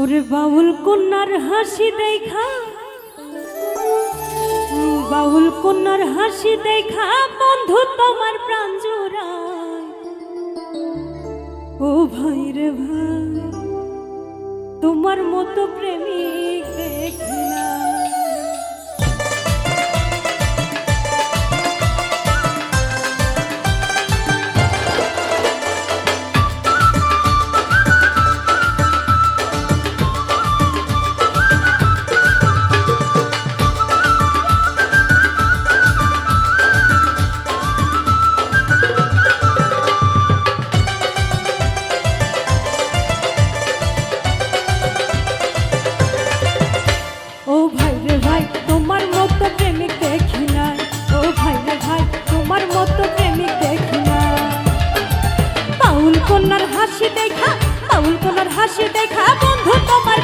ওরে বাউল কন্যার হাসি দেখা। বাউল কন্যার হাসি দেখা, বন্ধু তোমার প্রাণ জোড়ায়। ও ভাই রে ভাই, তোমার মতো প্রেমিক কন্যার হাসি দেখা বাউল কন্যার হাসি দেখা বন্ধু তোমার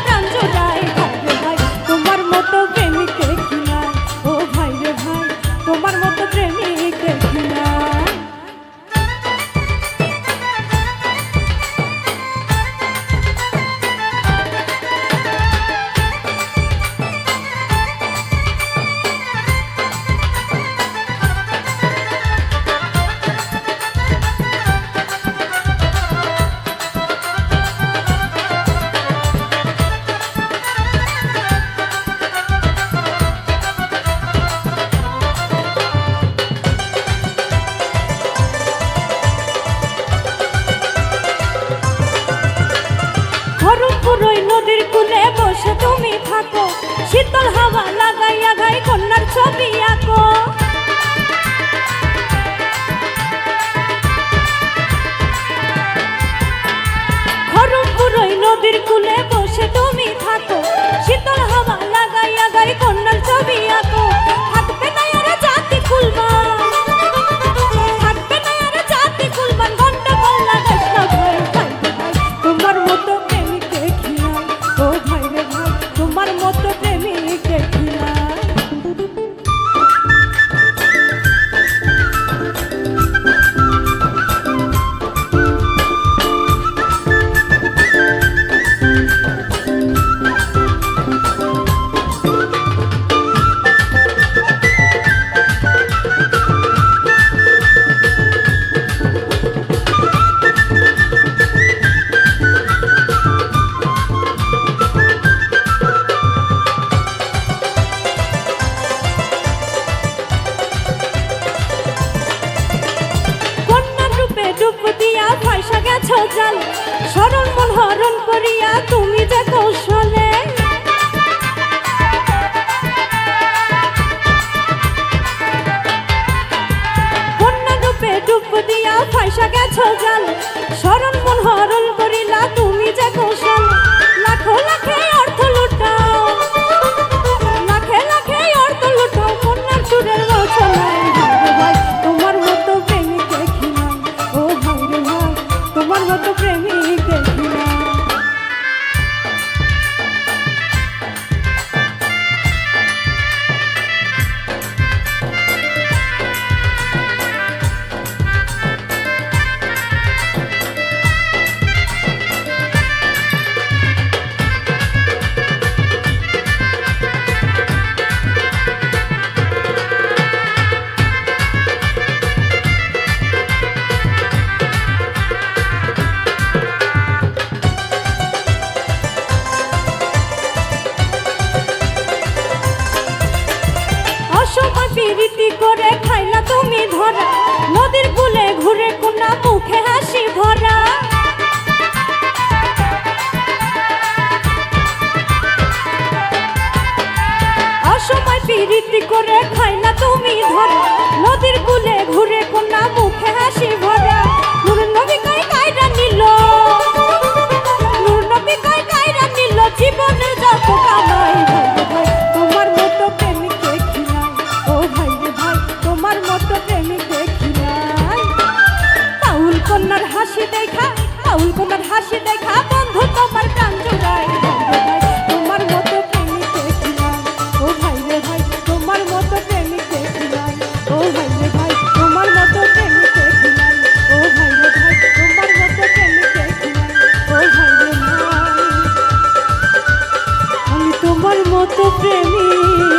গেছ জাল স্মরণ মন হরণ করিয়া তুমি যে কৌশলে। কন্যা রূপে ডুব দিয়া ফাইসা গেছ জাল পিরিতি করে খাইলা তুমি ধরা। নদীর কুলে ঘুরে কোনা মুখে হাসি ভরা। অসময় পিরিতি করে খাইলা তুমি ধরা। নদীর কূলে ভালোবাসি তোমার মতো ভাই তোমার মতো প্রেমিক দেখলাম ও ভাই ভাই, তোমার মতো প্রেমিক দেখলাম ও ভাই ভাই, তোমার মতো প্রেমিক দেখলাম ও ভাই ভাই তোমার মতো প্রেমিক